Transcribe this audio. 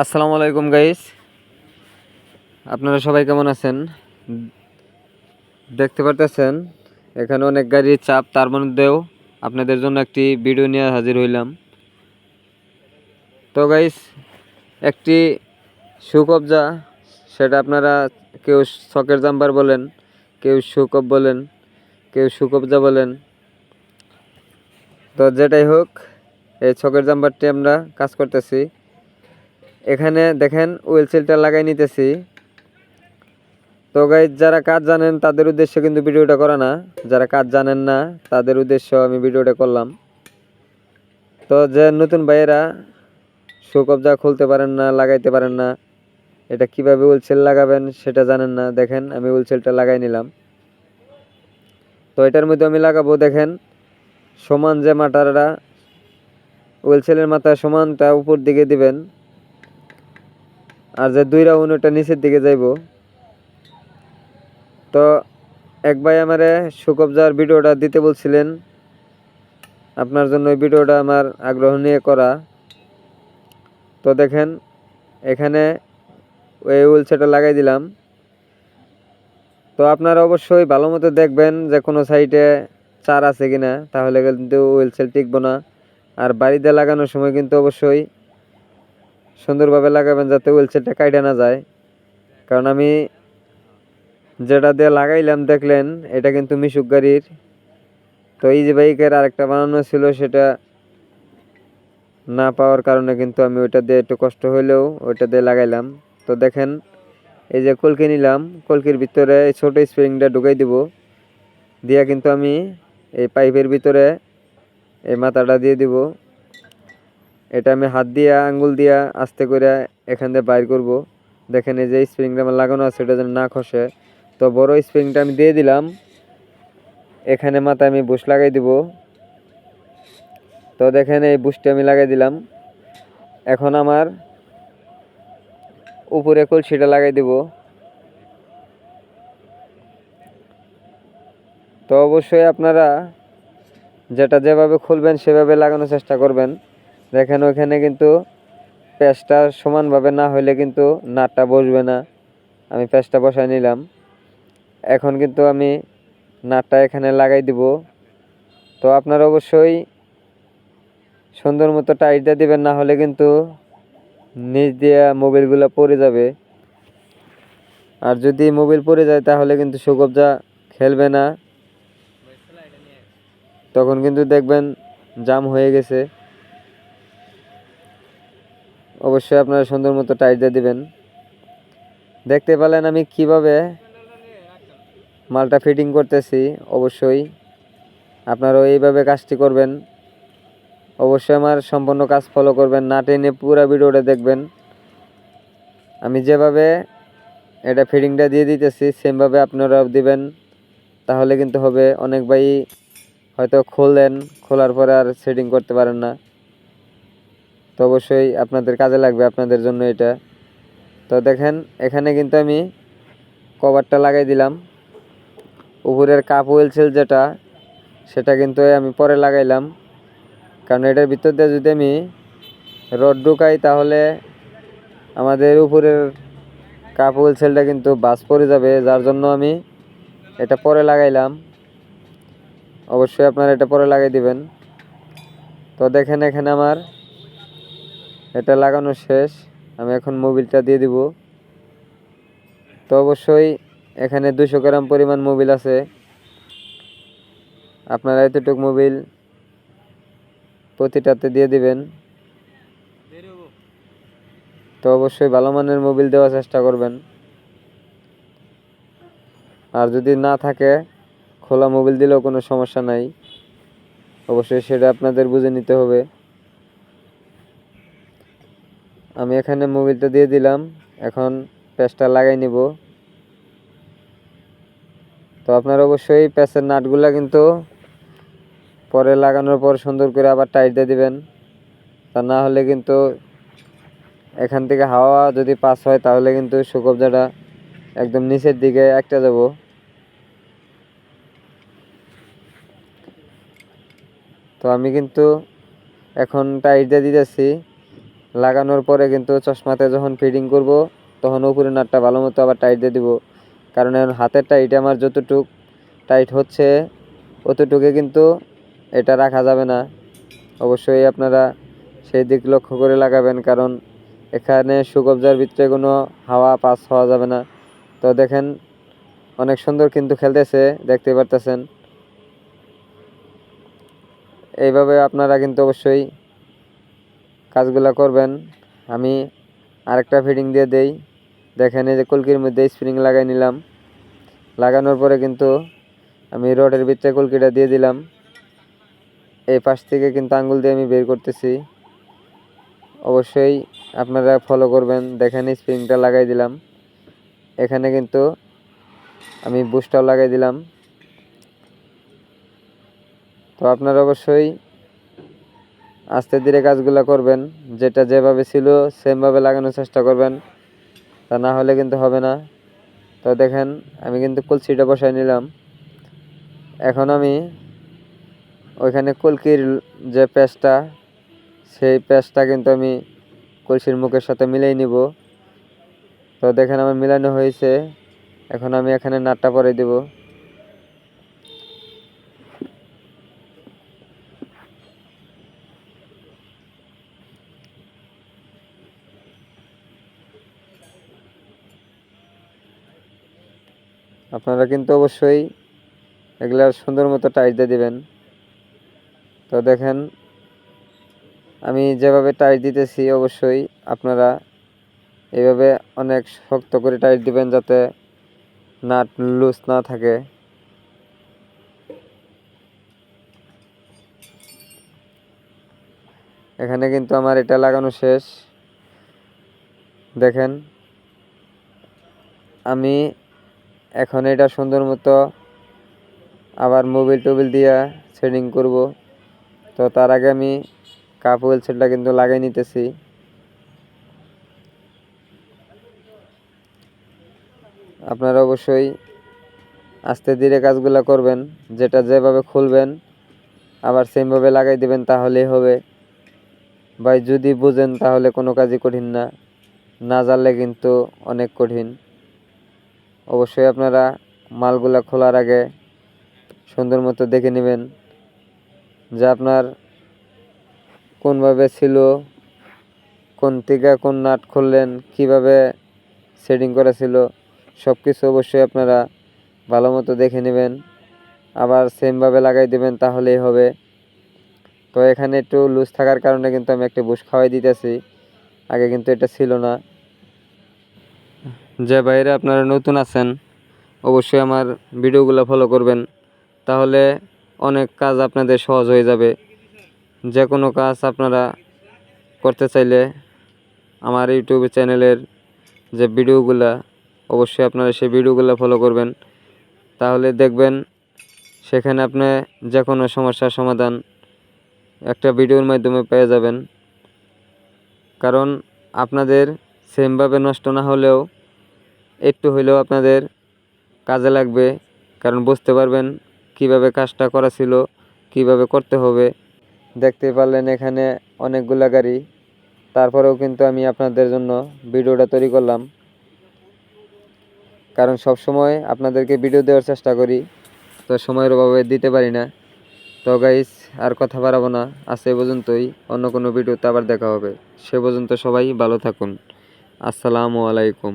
আসসালামু আলাইকুম গাইস আপনারা সবাই কেমন আছেন? দেখতে পারতেছেন, এখানে অনেক গাড়ির চাপ, তার মধ্যেও আপনাদের জন্য একটি ভিডিও নিয়ে হাজির হইলাম। তো গাইস একটি সুকবজা, সেটা আপনারা কেউ শখের জাম্বার বলেন, কেউ সুকব বলেন, কেউ সুকবজা বলেন। তো, যেটাই হোক, এই ছকের জাম্বারটি আমরা কাজ করতেছি। এখানে দেখেন ওয়েল সেলটা লাগাই নিতেছি। তো গাই যারা কাজ জানেন তাদের উদ্দেশ্যে কিন্তু ভিডিওটা করা না। যারা কাজ জানেন না, তাদের উদ্দেশ্য আমি ভিডিওটা করলাম। তো যে নতুন ভাইয়েরা সুকবজা খুলতে পারেন না, লাগাইতে পারেন না, এটা কীভাবে উলসেল লাগাবেন সেটা জানেন না। দেখেন, আমি উলসেলটা লাগাই নিলাম। তো এটার মধ্যে আমি লাগাবো, দেখেন, সমান যে মাটারটা উলসেলের মাথা সমানটা উপর দিকে দিবেন। আর যে দুই রাউন্ড ওটা নিচের দিকে যাইব। তো এক ভাই আমারে সুকবজার ভিডিওটা দিতে বলছিলেন। আপনার জন্য ওই ভিডিওটা আমার আগ্রহ নিয়ে করা। তো দেখেন, এখানে ওই উলসেটা লাগাই দিলাম। তো আপনারা অবশ্যই ভালো মতো দেখবেন যে কোনো সাইডে চার আছে কিনা, তাহলে কিন্তু উইলসেল টিকবো না। আর বাড়িতে লাগানোর সময় কিন্তু অবশ্যই সুন্দরভাবে লাগাবেন যাতে উইলসেটটা কাইটা না যায়। কারণ আমি যেটা দিয়ে লাগাইলাম, দেখলেন, এটা কিন্তু মিশুক গাড়ির। তো এই যে বাইকের আরেকটা বানানো ছিল, সেটা না পাওয়ার কারণে কিন্তু আমি ওইটা দিয়ে একটু কষ্ট হইলেও ওইটা দিয়ে লাগাইলাম। তো দেখেন, এই যে কলকি নিলাম, কলকির ভিতরে এই ছোটো স্প্রিংটা ঢুকাই দিব। দিয়া কিন্তু আমি এই পাইপের ভিতরে এই মাথাটা দিয়ে দিব। এটা আমি হাত দিয়া, আঙ্গুল দিয়া আস্তে করে এখান দিয়ে বাইর করব। দেখেন এই যে স্প্রিংটা আমার লাগানো আছে ওটা যেন না খসে। তো বড় স্প্রিংটা আমি দিয়ে দিলাম। এখানে মাথায় আমি বুশ লাগাই দিব। তো দেখেন এই বুশটা আমি লাগাই দিলাম। এখন আমার উপরে কলসিটা লাগাই দিব। তো অবশ্যই আপনারা যেটা যেভাবে খুলবেন সেভাবে লাগানোর চেষ্টা করবেন। দেখেন ওইখানে কিন্তু প্যাচটা সমানভাবে না হইলে কিন্তু নাটটা বসবে না। আমি প্যাচটা বসাই নিলাম। এখন কিন্তু আমি নাটটা এখানে লাগাই দিব। তো আপনারা অবশ্যই সুন্দর মতো টাইটটা দিবেন, না হলে কিন্তু নিচ দিয়ে মোবিলগুলো পড়ে যাবে। আর যদি মোবিল পড়ে যায়, তাহলে কিন্তু সুকবজা খেলবে না। তখন কিন্তু দেখবেন জাম হয়ে গেছে। অবশ্যই আপনারা সুন্দর মতো টাইট দিবেন। দেখতে পেলেন আমি কীভাবে মালটা ফিটিং করতেছি, অবশ্যই। আপনারাও এইভাবে কাজটি করবেন। অবশ্যই আমার সম্পূর্ণ কাজ ফলো করবেন, না টেনে পুরো ভিডিওটা দেখবেন। আমি যেভাবে এটা ফিটিংটা দিয়ে দিতেছি, সেমভাবে আপনারাও দিবেন। তাহলে কিন্তু হবে, অনেক ভাই হয়তো খোলেন, খোলার পরে আর সেটিং করতে পারেন না। তো অবশ্যই আপনাদের কাজে লাগবে আপনাদের জন্য এটা। তো দেখেন, এখানে কিন্তু আমি কভারটা লাগাই দিলাম। উপরের কাপ ওয়েলসেল যেটা, সেটা কিন্তু আমি পরে লাগাইলাম। কারণ এটার ভিতর দিয়ে যদি আমি রড ঢুকাই, তাহলে আমাদের উপরের কাপ ওয়েলসেলটা কিন্তু বাস পড়ে যাবে। যার জন্য আমি এটা পরে লাগাইলাম। অবশ্যই আপনারা এটা পরে লাগাই দিবেন। তো দেখেন, এখানে আমার এটা লাগানো শেষ। আমি এখন মোবিলটা দিয়ে দিব। তো অবশ্যই এখানে দুশো গ্রাম পরিমাণ মোবিল আছে। আপনারা এতটুক মোবিল প্রতিটাতে দিয়ে দিবেন। তো অবশ্যই ভালো মানের মোবিল দেওয়ার চেষ্টা করবেন। আর যদি না থাকে, খোলা মোবিল দিলেও কোনো সমস্যা নাই। অবশ্যই সেটা আপনাদের বুঝে নিতে হবে। আমি এখানে মোবিলটা দিয়ে দিলাম। এখন প্যাচটা লাগাই নিব। তো আপনার অবশ্যই প্যাচের নাটগুলা কিন্তু পরে লাগানোর পর সুন্দর করে আবার টাইট দিয়ে দিবেন। তা না হলে কিন্তু এখান থেকে হাওয়া যদি পাস হয়, তাহলে কিন্তু সুকবজাটা একদম নিচের দিকে একটা যাব। তো আমি কিন্তু এখন টাইট দিয়ে দিতেছি। লাগানোর পরে কিন্তু চশমাতে যখন ফিটিং করব, তখন উপরে নাটটা ভালো মতো আবার টাইট দিয়ে দিব। কারণ এখন হাতের টাইট আমার যতটুক টাইট হচ্ছে, অতটুকু কিন্তু এটা রাখা যাবে না। অবশ্যই আপনারা সেই দিক লক্ষ্য করে লাগাবেন, কারণ এখানে সুকবজার ভিতরে কোনো হাওয়া পাস হওয়া যাবে না। তো দেখেন, অনেক সুন্দর কিন্তু খেলতেছে, দেখতে পারতেছেন। এইভাবে আপনারা কিন্তু অবশ্যই কাজগুলো করবেন। আমি আরেকটা ফিটিং দিয়ে দেই। দেখেন এই যে কলকির মধ্যে স্প্রিং লাগাই নিলাম। লাগানোর পরে কিন্তু আমি রডের ভিতরে কলকিটা দিয়ে দিলাম। এই পাশ থেকে কিন্তু আঙ্গুল দিয়ে আমি বের করতেছি। অবশ্যই আপনারা ফলো করবেন। দেখেন স্প্রিংটা লাগাই দিলাম। এখানে কিন্তু আমি বুস্টার লাগাই দিলাম। তো আপনারা অবশ্যই আস্তে ধীরে কাজগুলো করবেন, যেটা যেভাবে ছিল সেমভাবে লাগানোর চেষ্টা করবেন। তা না হলে কিন্তু হবে না। তো দেখেন, আমি কিন্তু কলসিটা বসাই নিলাম। এখন আমি ওইখানে কলকির যে পেস্টটা সেই পেস্টটা কিন্তু আমি কলসির মুখের সাথে মিলিয়ে নিব। তো দেখেন আমার মিলানো হয়েছে। এখন আমি এখানে নাটটা পরে দিব। আপনারা কিন্তু অবশ্যই এগুলার সুন্দর মতো টাইট দিয়ে দিবেন। তো দেখেন, আমি যেভাবে টাইট দিতেছি অবশ্যই আপনারা এভাবে অনেক শক্ত করে টাইট দিবেন যাতে নাট লুজ না থাকে। এখানে কিন্তু আমার এটা লাগানো শেষ। দেখেন, আমি এখন এটা সুন্দর মতো আবার মোবিল টোবিল দিয়া সেটিং করব। তো তার আগে আমি কাপ সেটটা কিন্তু লাগাই নিতেছি। আপনারা অবশ্যই আস্তে ধীরে কাজগুলো করবেন, যেটা যেভাবে খুলবেন, আবার সেমভাবে লাগাই দিবেন, তাহলেই হবে। ভাই, যদি বুঝেন তাহলে কোনো কাজই কঠিন না। না জানলে কিন্তু অনেক কঠিন। অবশ্যই আপনারা মালগুলা খোলার আগে সুন্দর মতো দেখে নেবেন যে আপনার কোনভাবে ছিল, কোন থেকে কোন নাট খুললেন, কীভাবে সেটিং করা ছিল সব কিছু অবশ্যই আপনারা ভালো মতো দেখে নেবেন। আবার সেমভাবে লাগাই দেবেন, তাহলেই হবে। তো এখানে একটু লুজ থাকার কারণে কিন্তু আমি একটা বুশ খাওয়াই দিতেছি। আগে কিন্তু এটা ছিল না। যে বাইরে আপনারা নতুন আছেন, অবশ্যই আমার ভিডিওগুলো ফলো করবেন। তাহলে অনেক কাজ আপনাদের সহজ হয়ে যাবে। যে কোনো কাজ আপনারা করতে চাইলে আমার ইউটিউব চ্যানেলের যে ভিডিওগুলা, অবশ্যই আপনারা সেই ভিডিওগুলো ফলো করবেন। তাহলে দেখবেন সেখানে আপনি যে কোনো সমস্যার সমাধান একটা ভিডিওর মাধ্যমে পেয়ে যাবেন। কারণ আপনাদের সেমভাবে নষ্ট না হলেও একটু হইলেও আপনাদের কাজে লাগবে, কারণ বুঝতে পারবেন কীভাবে কাজটা করা ছিল, কীভাবে করতে হবে। দেখতে পারলেন এখানে অনেকগুলা গাড়ি। তারপরেও কিন্তু আমি আপনাদের জন্য ভিডিওটা তৈরি করলাম। কারণ সব সময় আপনাদেরকে ভিডিও দেওয়ার চেষ্টা করি, তো সময়ের অভাবে দিতে পারি না। তো গাইস আর কথা বাড়াবো না। আজ এ পর্যন্তই, অন্য কোনো ভিডিওতে আবার দেখা হবে। সে পর্যন্ত সবাই ভালো থাকুন। আসসালামু আলাইকুম।